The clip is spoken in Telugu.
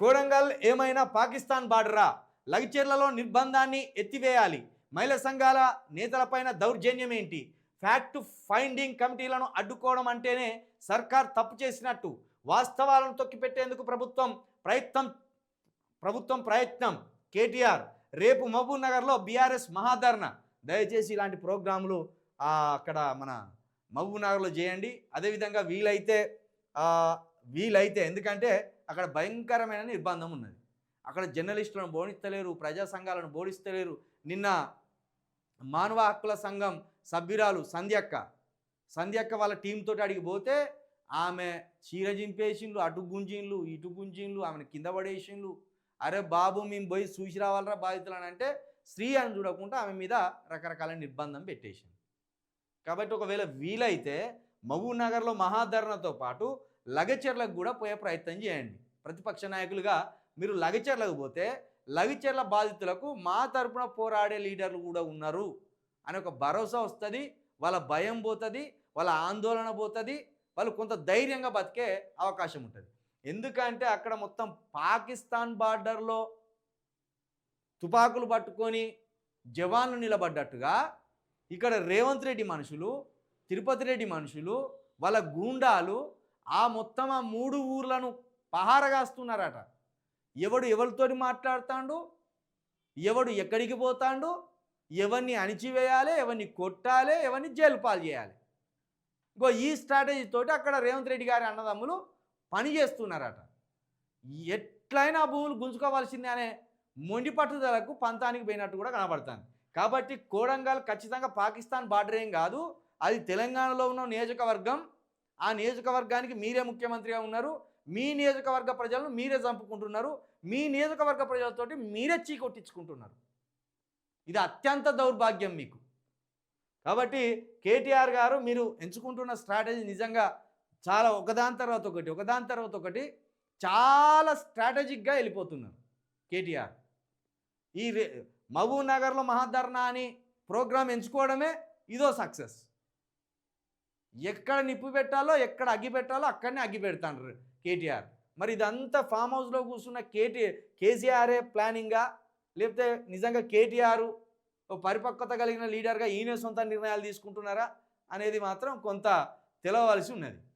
కోడంగల్ ఏమైనా పాకిస్తాన్ బార్డరా? లగిచెర్లలో నిర్బంధాన్ని ఎత్తివేయాలి. మహిళా సంఘాల నేతలపైన దౌర్జన్యం ఏంటి? ఫ్యాక్ట్ ఫైండింగ్ కమిటీలను అడ్డుకోవడం అంటేనే సర్కార్ తప్పు చేసినట్టు. వాస్తవాలను తొక్కిపెట్టేందుకు ప్రభుత్వం ప్రయత్నం ప్రభుత్వం ప్రయత్నం. కేటీఆర్ రేపు మహబూబ్ నగర్లో బీఆర్ఎస్ మహాధరణ దయచేసి ఇలాంటి ప్రోగ్రాములు అక్కడ మన మహబూబ్ నగర్లో చేయండి. అదేవిధంగా వీలైతే వీలైతే ఎందుకంటే అక్కడ భయంకరమైన నిర్బంధం ఉన్నది. అక్కడ జర్నలిస్టులను బోధిస్తలేరు ప్రజా సంఘాలను బోధిస్తలేరు. నిన్న మానవ హక్కుల సంఘం సభ్యురాలు సంధ్యక్క సంధ్యక్క వాళ్ళ టీంతో అడిగి పోతే ఆమె చీర చింపేసిండ్లు అటు గుంజిన్లు ఇటు గుంజిన్లు ఆమెను కింద పడేసిండ్లు. అరే బాబు మేము పోయి చూసి రావాలరా బాధితులు అని అంటే స్త్రీ అని చూడకుండా ఆమె మీద రకరకాల నిర్బంధం పెట్టేసింది. కాబట్టి ఒకవేళ వీలైతే మహబూబ్ నగర్లో మహాధరణతో పాటు లగచర్లకు కూడా పోయే ప్రయత్నం చేయండి. ప్రతిపక్ష నాయకులుగా మీరు లగచర్లకు పోతే లగచర్ల బాధితులకు మా తరపున పోరాడే లీడర్లు కూడా ఉన్నారు అనే ఒక భరోసా వస్తుంది. వాళ్ళ భయం పోతుంది వాళ్ళ ఆందోళన పోతుంది వాళ్ళు కొంత ధైర్యంగా బతికే అవకాశం ఉంటుంది. ఎందుకంటే అక్కడ మొత్తం పాకిస్తాన్ బార్డర్లో తుపాకులు పట్టుకొని జవాన్లు నిలబడ్డట్టుగా ఇక్కడ రేవంత్ రెడ్డి మనుషులు తిరుపతి రెడ్డి మనుషులు వాళ్ళ గూండాలు ఆ మొత్తం ఆ మూడు ఊర్లను పహారగాస్తున్నారట ఎవడు ఎవరితోటి మాట్లాడుతాడు? ఎవడు ఎక్కడికి పోతాడు? ఎవరిని అణిచివేయాలి? ఎవరిని కొట్టాలి? ఎవరిని జైలు పాలు చేయాలి? ఇంకో ఈ స్ట్రాటజీ తోటి అక్కడ రేవంత్ రెడ్డి గారి అన్నదమ్ములు పని చేస్తున్నారట. ఎట్లయినా భూములు గుంజుకోవాల్సిందే అనే మొండి పట్టుదలకు పంతానికి పోయినట్టు కూడా కనబడుతుంది. కాబట్టి కోడంగల్ ఖచ్చితంగా పాకిస్తాన్ బార్డర్ ఏం కాదు. అది తెలంగాణలో ఉన్న నియోజకవర్గం ఆ నియోజకవర్గానికి మీరే ముఖ్యమంత్రిగా ఉన్నారు మీ నియోజకవర్గ ప్రజలను మీరే చంపుకుంటున్నారు మీ నియోజకవర్గ ప్రజలతోటి మీరే చీకొట్టించుకుంటున్నారు ఇది అత్యంత దౌర్భాగ్యం మీకు. కాబట్టి కేటీఆర్ గారు మీరు ఎంచుకుంటున్న స్ట్రాటజీ నిజంగా చాలా ఒకదాని తర్వాత ఒకటి ఒకదాని తర్వాత ఒకటి చాలా స్ట్రాటజిక్గా వెళ్ళిపోతున్నారు కేటీఆర్. ఈ మహబూబ్ నగర్లో మహాధరణ అని ప్రోగ్రాం ఎంచుకోవడమే ఇదో సక్సెస్. ఎక్కడ నిప్పు పెట్టాలో ఎక్కడ అగ్గి పెట్టాలో అక్కడనే అగ్గి పెడతాను కేటీఆర్. మరి ఇదంతా ఫామ్ హౌస్లో కూర్చున్న కేటీ కేసీఆరే ప్లానింగా లేకపోతే నిజంగా కేటీఆర్ పరిపక్వత కలిగిన లీడర్గా ఈయన సొంత నిర్ణయాలు తీసుకుంటున్నారా అనేది మాత్రం కొంత తెలవలసి ఉన్నది.